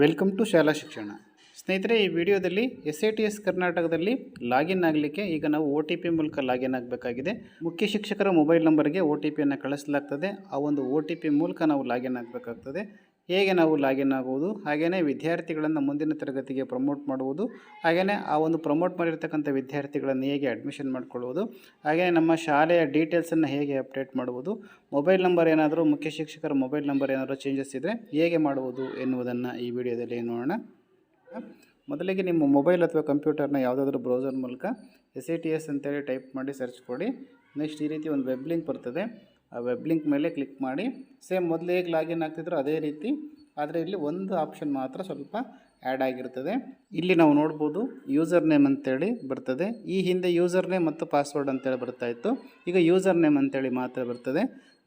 Welcome to ಶಾಲಾ ಶಿಕ್ಷಣ. ಸ್ನೇಹಿತರೆ, ಈ ವಿಡಿಯೋದಲ್ಲಿ ಎಸ್ ಐ ಟಿ ಎಸ್ ಕರ್ನಾಟಕದಲ್ಲಿ ಲಾಗಿನ್ ಆಗಲಿಕ್ಕೆ ಈಗ ನಾವು ಒ ಟಿ ಪಿ ಮೂಲಕ ಲಾಗಿನ್ ಆಗಬೇಕಾಗಿದೆ. ಮುಖ್ಯ ಶಿಕ್ಷಕರ ಮೊಬೈಲ್ ನಂಬರ್ಗೆ ಒ ಟಿ ಪಿಯನ್ನು ಕಳಿಸಲಾಗ್ತದೆ. ಆ ಒಂದು ಒ ಟಿ ಪಿ ಮೂಲಕ ನಾವು ಲಾಗಿನ್ ಆಗಬೇಕಾಗ್ತದೆ. ಹೇಗೆ ನಾವು ಲಾಗಿನ್ ಆಗುವುದು ಹಾಗೆಯೇ ವಿದ್ಯಾರ್ಥಿಗಳನ್ನು ಮುಂದಿನ ತರಗತಿಗೆ ಪ್ರಮೋಟ್ ಮಾಡುವುದು ಹಾಗೆಯೇ ಆ ಒಂದು ಪ್ರಮೋಟ್ ಮಾಡಿರ್ತಕ್ಕಂಥ ವಿದ್ಯಾರ್ಥಿಗಳನ್ನು ಹೇಗೆ ಅಡ್ಮಿಷನ್ ಮಾಡಿಕೊಳ್ಳುವುದು ಹಾಗೆಯೇ ನಮ್ಮ ಶಾಲೆಯ ಡೀಟೇಲ್ಸನ್ನು ಹೇಗೆ ಅಪ್ಡೇಟ್ ಮಾಡುವುದು ಮೊಬೈಲ್ ನಂಬರ್ ಏನಾದರೂ ಮುಖ್ಯ ಶಿಕ್ಷಕರ ಮೊಬೈಲ್ ನಂಬರ್ ಏನಾದರೂ ಚೇಂಜಸ್ ಇದ್ದರೆ ಹೇಗೆ ಮಾಡುವುದು ಎನ್ನುವುದನ್ನು ಈ ವಿಡಿಯೋದಲ್ಲಿ ನೋಡೋಣ. ಮೊದಲಿಗೆ ನಿಮ್ಮ ಮೊಬೈಲ್ ಅಥವಾ ಕಂಪ್ಯೂಟರ್ನ ಯಾವುದಾದ್ರೂ ಬ್ರೌಸರ್ ಮೂಲಕ ಎಸ್ ಐ ಟಿ ಎಸ್ ಅಂತೇಳಿ ಟೈಪ್ ಮಾಡಿ ಸರ್ಚ್ ಕೊಡಿ. ನೆಕ್ಸ್ಟ್ ಈ ರೀತಿ ಒಂದು ವೆಬ್ ಲಿಂಕ್ ಬರ್ತದೆ. ಆ ವೆಬ್ ಲಿಂಕ್ ಮೇಲೆ ಕ್ಲಿಕ್ ಮಾಡಿ ಸೇಮ್ ಮೊದಲು ಹೇಗೆ ಲಾಗಿನ್ ಆಗ್ತಿದ್ರು ಅದೇ ರೀತಿ ಆದರೆ ಇಲ್ಲಿ ಒಂದು ಆಪ್ಷನ್ ಮಾತ್ರ ಸ್ವಲ್ಪ ಆ್ಯಡ್ ಆಗಿರ್ತದೆ. ಇಲ್ಲಿ ನಾವು ನೋಡ್ಬೋದು ಯೂಸರ್ ನೇಮ್ ಅಂತೇಳಿ ಬರ್ತದೆ. ಈ ಹಿಂದೆ ಯೂಸರ್ ನೇಮ್ ಮತ್ತು ಪಾಸ್ವರ್ಡ್ ಅಂತೇಳಿ ಬರ್ತಾ ಇತ್ತು. ಈಗ ಯೂಸರ್ ನೇಮ್ ಅಂತೇಳಿ ಮಾತ್ರ ಬರ್ತದೆ.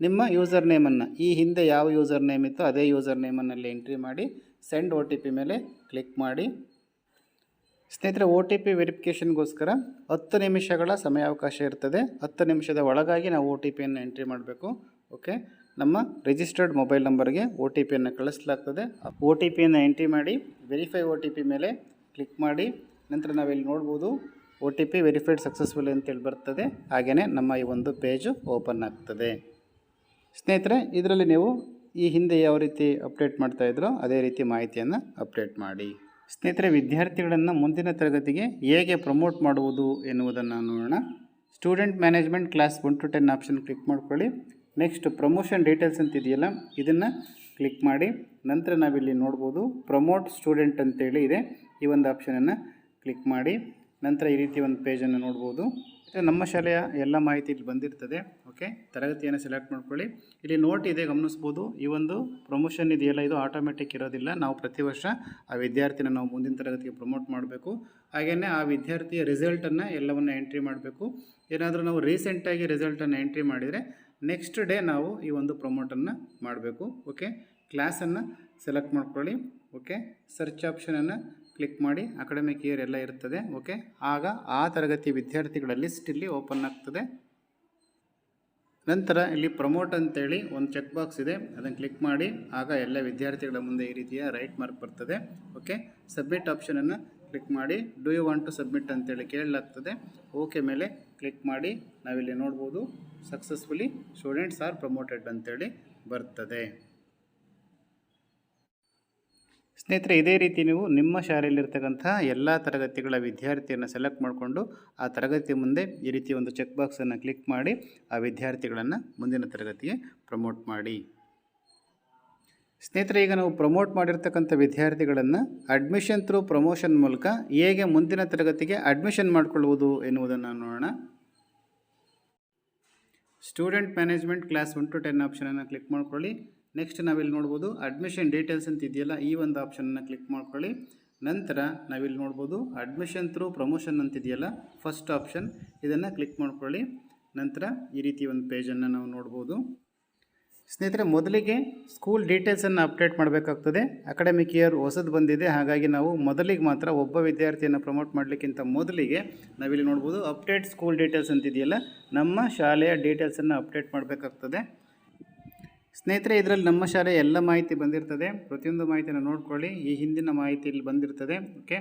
ನಿಮ್ಮ ಯೂಸರ್ ನೇಮನ್ನು ಈ ಹಿಂದೆ ಯಾವ ಯೂಸರ್ ನೇಮ್ ಇತ್ತು ಅದೇ ಯೂಸರ್ ನೇಮನ್ನಲ್ಲಿ ಎಂಟ್ರಿ ಮಾಡಿ ಸೆಂಡ್ ಒ ಮೇಲೆ ಕ್ಲಿಕ್ ಮಾಡಿ. ಸ್ನೇಹಿತರೆ ಒ ಟಿ ಪಿ ವೆರಿಫಿಕೇಷನ್ಗೋಸ್ಕರ ಹತ್ತು ನಿಮಿಷಗಳ ಸಮಯಾವಕಾಶ ಇರ್ತದೆ. ಹತ್ತು ನಿಮಿಷದ ಒಳಗಾಗಿ ನಾವು ಒ ಟಿ ಪಿಯನ್ನು ಎಂಟ್ರಿ ಮಾಡಬೇಕು. ಓಕೆ ನಮ್ಮ ರಿಜಿಸ್ಟರ್ಡ್ ಮೊಬೈಲ್ ನಂಬರ್ಗೆ ಒ ಟಿ ಪಿಯನ್ನು ಕಳಿಸ್ಲಾಗ್ತದೆ. ಒ ಟಿ ಪಿಯನ್ನು ಎಂಟ್ರಿ ಮಾಡಿ ವೆರಿಫೈ ಒ ಟಿ ಪಿ ಮೇಲೆ ಕ್ಲಿಕ್ ಮಾಡಿ, ನಂತರ ನಾವಿಲ್ಲಿ ನೋಡ್ಬೋದು O T P verified successful ಅಂತೇಳಿ ಬರ್ತದೆ. ಹಾಗೆಯೇ ನಮ್ಮ ಈ ಒಂದು ಪೇಜು ಓಪನ್ ಆಗ್ತದೆ. ಸ್ನೇಹಿತರೆ, ಇದರಲ್ಲಿ ನೀವು ಈ ಹಿಂದೆ ಯಾವ ರೀತಿ ಅಪ್ಡೇಟ್ ಮಾಡ್ತಾಯಿದ್ರೋ ಅದೇ ರೀತಿ ಮಾಹಿತಿಯನ್ನು ಅಪ್ಡೇಟ್ ಮಾಡಿ. ಸ್ನೇಹಿತರೆ, ವಿದ್ಯಾರ್ಥಿಗಳನ್ನು ಮುಂದಿನ ತರಗತಿಗೆ ಹೇಗೆ ಪ್ರಮೋಟ್ ಮಾಡುವುದು ಎನ್ನುವುದನ್ನು ನೋಡೋಣ. Student management class one to ten option click ಮಾಡ್ಕೊಳ್ಳಿ. ನೆಕ್ಸ್ಟ್ ಪ್ರಮೋಷನ್ ಡೀಟೇಲ್ಸ್ ಅಂತ ಇದೆಯಲ್ಲ, ಇದನ್ನು ಕ್ಲಿಕ್ ಮಾಡಿ. ನಂತರ ನಾವಿಲ್ಲಿ ನೋಡ್ಬೋದು ಪ್ರಮೋಟ್ ಸ್ಟೂಡೆಂಟ್ ಅಂತೇಳಿ ಇದೆ. ಈ ಒಂದು ಆಪ್ಷನನ್ನು ಕ್ಲಿಕ್ ಮಾಡಿ. ನಂತರ ಈ ರೀತಿ ಒಂದು ಪೇಜನ್ನು ನೋಡ್ಬೋದು. ಮತ್ತು ನಮ್ಮ ಶಾಲೆಯ ಎಲ್ಲ ಮಾಹಿತಿ ಇಲ್ಲಿ ಬಂದಿರ್ತದೆ. ಓಕೆ ತರಗತಿಯನ್ನು ಸೆಲೆಕ್ಟ್ ಮಾಡ್ಕೊಳ್ಳಿ. ಇಲ್ಲಿ ನೋಟ್ ಇದೆ, ಗಮನಿಸ್ಬೋದು. ಈ ಒಂದು ಪ್ರಮೋಷನ್ ಇದೆಯಲ್ಲ, ಇದು ಆಟೋಮೆಟಿಕ್ ಇರೋದಿಲ್ಲ. ನಾವು ಪ್ರತಿ ವರ್ಷ ಆ ವಿದ್ಯಾರ್ಥಿನ ನಾವು ಮುಂದಿನ ತರಗತಿಗೆ ಪ್ರಮೋಟ್ ಮಾಡಬೇಕು. ಹಾಗೆಯೇ ಆ ವಿದ್ಯಾರ್ಥಿಯ ರಿಸಲ್ಟನ್ನು ಎಲ್ಲವನ್ನು ಎಂಟ್ರಿ ಮಾಡಬೇಕು. ಏನಾದರೂ ನಾವು ರೀಸೆಂಟಾಗಿ ರಿಸಲ್ಟನ್ನು ಎಂಟ್ರಿ ಮಾಡಿದರೆ ನೆಕ್ಸ್ಟ್ ಡೇ ನಾವು ಈ ಒಂದು ಪ್ರಮೋಟನ್ನು ಮಾಡಬೇಕು. ಓಕೆ ಕ್ಲಾಸನ್ನು ಸೆಲೆಕ್ಟ್ ಮಾಡ್ಕೊಳ್ಳಿ. ಓಕೆ ಸರ್ಚ್ ಆಪ್ಷನನ್ನು ಕ್ಲಿಕ್ ಮಾಡಿ ಅಕಾಡೆಮಿಕ್ ಇಯರ್ ಎಲ್ಲ ಇರ್ತದೆ ಓಕೆ ಆಗ ಆ ತರಗತಿ ವಿದ್ಯಾರ್ಥಿಗಳ ಲಿಸ್ಟ್ ಇಲ್ಲಿ ಓಪನ್ ಆಗ್ತದೆ. ನಂತರ ಇಲ್ಲಿ ಪ್ರಮೋಟ್ ಅಂತೇಳಿ ಒಂದು ಚೆಕ್ ಬಾಕ್ಸ್ ಇದೆ ಅದನ್ನು ಕ್ಲಿಕ್ ಮಾಡಿ, ಆಗ ಎಲ್ಲ ವಿದ್ಯಾರ್ಥಿಗಳ ಮುಂದೆ ಈ ರೀತಿಯ ರೈಟ್ ಮಾರ್ಕ್ ಬರ್ತದೆ ಓಕೆ ಸಬ್ಮಿಟ್ ಆಪ್ಷನನ್ನು ಕ್ಲಿಕ್ ಮಾಡಿ do you want to submit ಅಂತೇಳಿ ಕೇಳಲಾಗ್ತದೆ. ಓಕೆ ಮೇಲೆ ಕ್ಲಿಕ್ ಮಾಡಿ, ನಾವಿಲ್ಲಿ ನೋಡ್ಬೋದು ಸಕ್ಸಸ್ಫುಲಿ ಸ್ಟೂಡೆಂಟ್ಸ್ ಆರ್ ಪ್ರಮೋಟೆಡ್ ಅಂತೇಳಿ ಬರ್ತದೆ. ಸ್ನೇಹಿತರೆ, ಇದೇ ರೀತಿ ನೀವು ನಿಮ್ಮ ಶಾಲೆಯಲ್ಲಿರ್ತಕ್ಕಂಥ ಎಲ್ಲ ತರಗತಿಗಳ ವಿದ್ಯಾರ್ಥಿಯನ್ನು ಸೆಲೆಕ್ಟ್ ಮಾಡಿಕೊಂಡು ಆ ತರಗತಿ ಮುಂದೆ ಈ ರೀತಿ ಒಂದು ಚೆಕ್ ಬಾಕ್ಸನ್ನು ಕ್ಲಿಕ್ ಮಾಡಿ ಆ ವಿದ್ಯಾರ್ಥಿಗಳನ್ನು ಮುಂದಿನ ತರಗತಿಗೆ ಪ್ರಮೋಟ್ ಮಾಡಿ. ಸ್ನೇಹಿತರೆ, ಈಗ ನಾವು ಪ್ರಮೋಟ್ ಮಾಡಿರ್ತಕ್ಕಂಥ ವಿದ್ಯಾರ್ಥಿಗಳನ್ನು ಅಡ್ಮಿಷನ್ ಥ್ರೂ ಪ್ರಮೋಷನ್ ಮೂಲಕ ಹೇಗೆ ಮುಂದಿನ ತರಗತಿಗೆ ಅಡ್ಮಿಷನ್ ಮಾಡಿಕೊಳ್ಳುವುದು ಎನ್ನುವುದನ್ನು ನೋಡೋಣ. Student management class one to ten ಆಪ್ಷನನ್ನು click ಮಾಡ್ಕೊಳ್ಳಿ. ನೆಕ್ಸ್ಟ್ ನಾವಿಲ್ಲಿ ನೋಡ್ಬೋದು ಅಡ್ಮಿಷನ್ ಡೀಟೇಲ್ಸ್ ಅಂತ ಇದೆಯಲ್ಲ, ಈ ಒಂದು ಆಪ್ಷನನ್ನು ಕ್ಲಿಕ್ ಮಾಡ್ಕೊಳ್ಳಿ. ನಂತರ ನಾವಿಲ್ಲಿ ನೋಡ್ಬೋದು ಅಡ್ಮಿಷನ್ ಥ್ರೂ ಪ್ರಮೋಷನ್ ಅಂತಿದೆಯಲ್ಲ ಫಸ್ಟ್ ಆಪ್ಷನ್ ಇದನ್ನು ಕ್ಲಿಕ್ ಮಾಡ್ಕೊಳ್ಳಿ. ನಂತರ ಈ ರೀತಿ ಒಂದು ಪೇಜನ್ನು ನಾವು ನೋಡ್ಬೋದು. ಸ್ನೇಹಿತರೆ, ಮೊದಲಿಗೆ ಸ್ಕೂಲ್ ಡೀಟೇಲ್ಸನ್ನು ಅಪ್ಡೇಟ್ ಮಾಡಬೇಕಾಗ್ತದೆ. ಅಕಾಡೆಮಿಕ್ ಇಯರ್ ಹೊಸದು ಬಂದಿದೆ, ಹಾಗಾಗಿ ನಾವು ಮೊದಲಿಗೆ ಮಾತ್ರ ಒಬ್ಬ ವಿದ್ಯಾರ್ಥಿಯನ್ನು ಪ್ರಮೋಟ್ ಮಾಡಲಿಕ್ಕಿಂತ ಮೊದಲಿಗೆ ನಾವಿಲ್ಲಿ ನೋಡ್ಬೋದು ಅಪ್ಡೇಟ್ ಸ್ಕೂಲ್ ಡೀಟೇಲ್ಸ್ ಅಂತಿದೆಯಲ್ಲ ನಮ್ಮ ಶಾಲೆಯ ಡೀಟೇಲ್ಸನ್ನು ಅಪ್ಡೇಟ್ ಮಾಡಬೇಕಾಗ್ತದೆ. ಸ್ನೇಹಿತರೆ, ಇದರಲ್ಲಿ ನಮ್ಮ ಶಾಲೆ ಎಲ್ಲ ಮಾಹಿತಿ ಬಂದಿರ್ತದೆ. ಪ್ರತಿಯೊಂದು ಮಾಹಿತಿನ ನೋಡ್ಕೊಳ್ಳಿ. ಈ ಹಿಂದಿನ ಮಾಹಿತಿ ಇಲ್ಲಿ ಬಂದಿರ್ತದೆ. ಓಕೆ?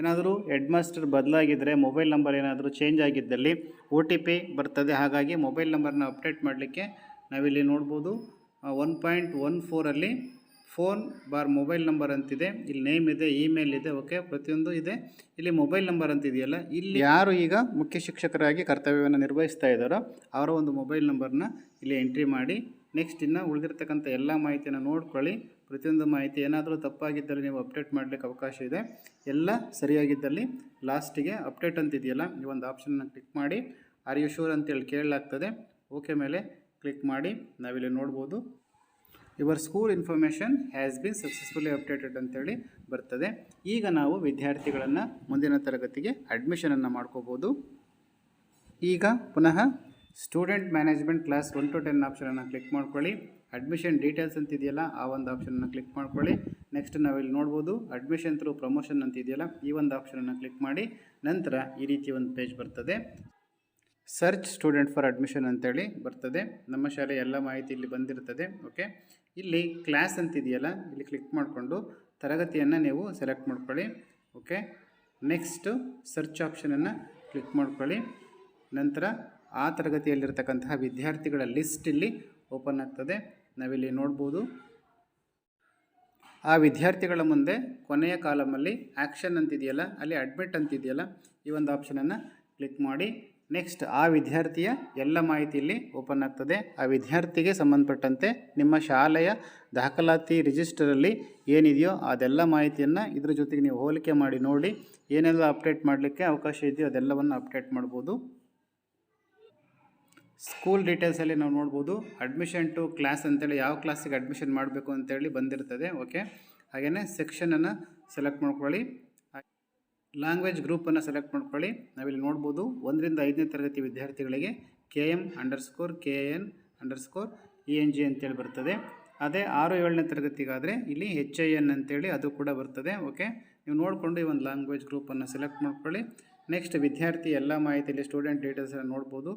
ಏನಾದರೂ ಹೆಡ್ ಮಾಸ್ಟರ್ ಬದಲಾಗಿದ್ದರೆ ಮೊಬೈಲ್ ನಂಬರ್ ಏನಾದರೂ ಚೇಂಜ್ ಆಗಿದ್ದಲ್ಲಿ ಒ ಟಿ ಪಿ ಬರ್ತದೆ. ಹಾಗಾಗಿ ಮೊಬೈಲ್ ನಂಬರ್ನ ಅಪ್ಡೇಟ್ ಮಾಡಲಿಕ್ಕೆ ನಾವಿಲ್ಲಿ ನೋಡ್ಬೋದು. ಒನ್ ಪಾಯಿಂಟ್ ಒನ್ ಫೋರಲ್ಲಿ ಫೋನ್ ಬಾರ್ ಮೊಬೈಲ್ ನಂಬರ್ ಅಂತಿದೆ. ಇಲ್ಲಿ ನೇಮ್ ಇದೆ, ಇಮೇಲ್ ಇದೆ, ಓಕೆ? ಪ್ರತಿಯೊಂದು ಇದೆ. ಇಲ್ಲಿ ಮೊಬೈಲ್ ನಂಬರ್ ಅಂತಿದೆಯಲ್ಲ, ಇಲ್ಲಿ ಯಾರು ಈಗ ಮುಖ್ಯ ಶಿಕ್ಷಕರಾಗಿ ಕರ್ತವ್ಯವನ್ನು ನಿರ್ವಹಿಸ್ತಾ ಇದ್ದಾರೋ ಅವರ ಒಂದು ಮೊಬೈಲ್ ನಂಬರ್ನ ಇಲ್ಲಿ ಎಂಟ್ರಿ ಮಾಡಿ. ನೆಕ್ಸ್ಟ್ ಇನ್ನು ಉಳಿದಿರ್ತಕ್ಕಂಥ ಎಲ್ಲ ಮಾಹಿತಿಯನ್ನು ನೋಡ್ಕೊಳ್ಳಿ. ಪ್ರತಿಯೊಂದು ಮಾಹಿತಿ ಏನಾದರೂ ತಪ್ಪಾಗಿದ್ದಲ್ಲಿ ನೀವು ಅಪ್ಡೇಟ್ ಮಾಡಲಿಕ್ಕೆ ಅವಕಾಶ ಇದೆ. ಎಲ್ಲ ಸರಿಯಾಗಿದ್ದಲ್ಲಿ ಲಾಸ್ಟಿಗೆ ಅಪ್ಡೇಟ್ ಅಂತಿದೆಯಲ್ಲ, ಈ ಒಂದು ಆಪ್ಷನ್ನ ಕ್ಲಿಕ್ ಮಾಡಿ. ಆರ್ ಯು ಶೂರ್ ಅಂತೇಳಿ ಕೇಳಲಾಗ್ತದೆ. ಓಕೆ ಮೇಲೆ ಕ್ಲಿಕ್ ಮಾಡಿ, ನಾವಿಲ್ಲಿ ನೋಡ್ಬೋದು. Your school information has been successfully updated ಅಂತೇಳಿ ಬರ್ತದೆ. ಈಗ ನಾವು ವಿದ್ಯಾರ್ಥಿಗಳನ್ನು ಮುಂದಿನ ತರಗತಿಗೆ ಅಡ್ಮಿಷನನ್ನು ಮಾಡ್ಕೋಬೋದು. ಈಗ ಪುನಃ student management class one to ten ಆಪ್ಷನನ್ನು click ಮಾಡ್ಕೊಳ್ಳಿ. ಅಡ್ಮಿಷನ್ ಡೀಟೇಲ್ಸ್ ಅಂತಿದೆಯಲ್ಲ, ಆ ಒಂದು ಆಪ್ಷನನ್ನು ಕ್ಲಿಕ್ ಮಾಡ್ಕೊಳ್ಳಿ. ನೆಕ್ಸ್ಟ್ ನಾವಿಲ್ಲಿ ನೋಡ್ಬೋದು ಅಡ್ಮಿಷನ್ ಥ್ರೂ ಪ್ರಮೋಷನ್ ಅಂತಿದೆಯಲ್ಲ, ಈ ಒಂದು ಆಪ್ಷನನ್ನು ಕ್ಲಿಕ್ ಮಾಡಿ, ನಂತರ ಈ ರೀತಿ ಒಂದು ಪೇಜ್ ಬರ್ತದೆ. ಸರ್ಚ್ ಸ್ಟೂಡೆಂಟ್ ಫಾರ್ ಅಡ್ಮಿಷನ್ ಅಂತೇಳಿ ಬರ್ತದೆ. ನಮ್ಮ ಶಾಲೆ ಎಲ್ಲ ಮಾಹಿತಿ ಇಲ್ಲಿ ಬಂದಿರ್ತದೆ ಓಕೆ ಇಲ್ಲಿ ಕ್ಲಾಸ್ ಅಂತಿದೆಯಲ್ಲ, ಇಲ್ಲಿ ಕ್ಲಿಕ್ ಮಾಡಿಕೊಂಡು ತರಗತಿಯನ್ನು ನೀವು ಸೆಲೆಕ್ಟ್ ಮಾಡ್ಕೊಳ್ಳಿ. ಓಕೆ ನೆಕ್ಸ್ಟು ಸರ್ಚ್ ಆಪ್ಷನನ್ನು ಕ್ಲಿಕ್ ಮಾಡ್ಕೊಳ್ಳಿ. ನಂತರ ಆ ತರಗತಿಯಲ್ಲಿರ್ತಕ್ಕಂತಹ ವಿದ್ಯಾರ್ಥಿಗಳ ಲಿಸ್ಟ್ ಇಲ್ಲಿ ಓಪನ್ ಆಗ್ತದೆ. ನಾವಿಲ್ಲಿ ನೋಡ್ಬೋದು. ಆ ವಿದ್ಯಾರ್ಥಿಗಳ ಮುಂದೆ ಕೊನೆಯ ಕಾಲಮಲ್ಲಿ ಆ್ಯಕ್ಷನ್ ಅಂತಿದೆಯಲ್ಲ, ಅಲ್ಲಿ ಅಡ್ಮಿಟ್ ಅಂತಿದೆಯಲ್ಲ, ಈ ಒಂದು ಆಪ್ಷನನ್ನು ಕ್ಲಿಕ್ ಮಾಡಿ. ನೆಕ್ಸ್ಟ್ ಆ ವಿದ್ಯಾರ್ಥಿಯ ಎಲ್ಲ ಮಾಹಿತಿ ಇಲ್ಲಿ ಓಪನ್ ಆಗ್ತದೆ. ಆ ವಿದ್ಯಾರ್ಥಿಗೆ ಸಂಬಂಧಪಟ್ಟಂತೆ ನಿಮ್ಮ ಶಾಲೆಯ ದಾಖಲಾತಿ ರಿಜಿಸ್ಟರಲ್ಲಿ ಏನಿದೆಯೋ ಅದೆಲ್ಲ ಮಾಹಿತಿಯನ್ನು ಇದ್ರ ಜೊತೆಗೆ ನೀವು ಹೋಲಿಕೆ ಮಾಡಿ, ನೋಡಿ, ಏನೆಲ್ಲ ಅಪ್ಡೇಟ್ ಮಾಡಲಿಕ್ಕೆ ಅವಕಾಶ ಇದೆಯೋ ಅದೆಲ್ಲವನ್ನು ಅಪ್ಡೇಟ್ ಮಾಡ್ಬೋದು. ಸ್ಕೂಲ್ ಡೀಟೇಲ್ಸಲ್ಲಿ ನಾವು ನೋಡ್ಬೋದು. ಅಡ್ಮಿಷನ್ ಟು ಕ್ಲಾಸ್ ಅಂತೇಳಿ ಯಾವ ಕ್ಲಾಸಿಗೆ ಅಡ್ಮಿಷನ್ ಮಾಡಬೇಕು ಅಂತೇಳಿ ಬಂದಿರ್ತದೆ ಓಕೆ ಹಾಗೆಯೇ ಸೆಕ್ಷನನ್ನು ಸೆಲೆಕ್ಟ್ ಮಾಡ್ಕೊಳ್ಳಿ. ಲ್ಯಾಂಗ್ವೇಜ್ ಗ್ರೂಪನ್ನು ಸೆಲೆಕ್ಟ್ ಮಾಡ್ಕೊಳ್ಳಿ. ನಾವಿಲ್ಲಿ ನೋಡ್ಬೋದು ಒಂದರಿಂದ ಐದನೇ ತರಗತಿ ವಿದ್ಯಾರ್ಥಿಗಳಿಗೆ K M underscore K N underscore E N G ಅಂತೇಳಿ ಬರ್ತದೆ. ಅದೇ ಆರು ಏಳನೇ ತರಗತಿಗಾದರೆ ಇಲ್ಲಿ ಹೆಚ್ ಐ ಎನ್ ಅಂತೇಳಿ ಅದು ಕೂಡ ಬರ್ತದೆ. ಓಕೆ ನೀವು ನೋಡಿಕೊಂಡು ಈ ಒಂದು ಲ್ಯಾಂಗ್ವೇಜ್ ಗ್ರೂಪನ್ನು ಸೆಲೆಕ್ಟ್ ಮಾಡ್ಕೊಳ್ಳಿ. ನೆಕ್ಸ್ಟ್ ವಿದ್ಯಾರ್ಥಿ ಎಲ್ಲ ಮಾಹಿತಿಯಲ್ಲಿ ಸ್ಟೂಡೆಂಟ್ ಡೀಟೇಲ್ಸನ್ನು ನೋಡ್ಬೋದು.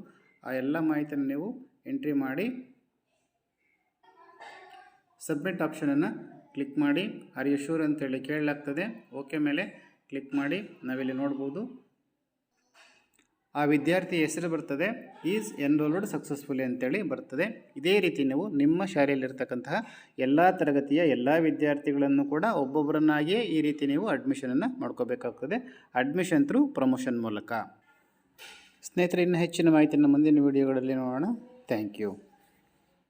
ಆ ಎಲ್ಲ ಮಾಹಿತಿಯನ್ನು ನೀವು ಎಂಟ್ರಿ ಮಾಡಿ ಸಬ್ಮಿಟ್ ಆಪ್ಷನನ್ನು ಕ್ಲಿಕ್ ಮಾಡಿ. ಆರ್ ಯು ಶೂರ್ ಅಂತೇಳಿ ಕೇಳಲಾಗ್ತದೆ. ಓಕೆ ಮೇಲೆ ಕ್ಲಿಕ್ ಮಾಡಿ ನಾವಿಲ್ಲಿ ನೋಡ್ಬೋದು. ಆ ವಿದ್ಯಾರ್ಥಿ ಹೆಸರು ಬರ್ತದೆ. ಈಸ್ ಎನ್ರೋಲ್ಡ್ ಸಕ್ಸಸ್ಫುಲಿ ಅಂತೇಳಿ ಬರ್ತದೆ. ಇದೇ ರೀತಿ ನೀವು ನಿಮ್ಮ ಶಾಲೆಯಲ್ಲಿರ್ತಕ್ಕಂತಹ ಎಲ್ಲ ತರಗತಿಯ ಎಲ್ಲ ವಿದ್ಯಾರ್ಥಿಗಳನ್ನು ಕೂಡ ಒಬ್ಬೊಬ್ಬರನ್ನಾಗಿಯೇ ಈ ರೀತಿ ನೀವು ಅಡ್ಮಿಷನನ್ನು ಮಾಡ್ಕೋಬೇಕಾಗ್ತದೆ. ಅಡ್ಮಿಷನ್ ಥ್ರೂ ಪ್ರಮೋಷನ್ ಮೂಲಕ. ಸ್ನೇಹಿತರೆ, ಇನ್ನೂ ಹೆಚ್ಚಿನ ಮಾಹಿತಿಯನ್ನು ಮುಂದಿನ ವಿಡಿಯೋಗಳಲ್ಲಿ ನೋಡೋಣ. Thank you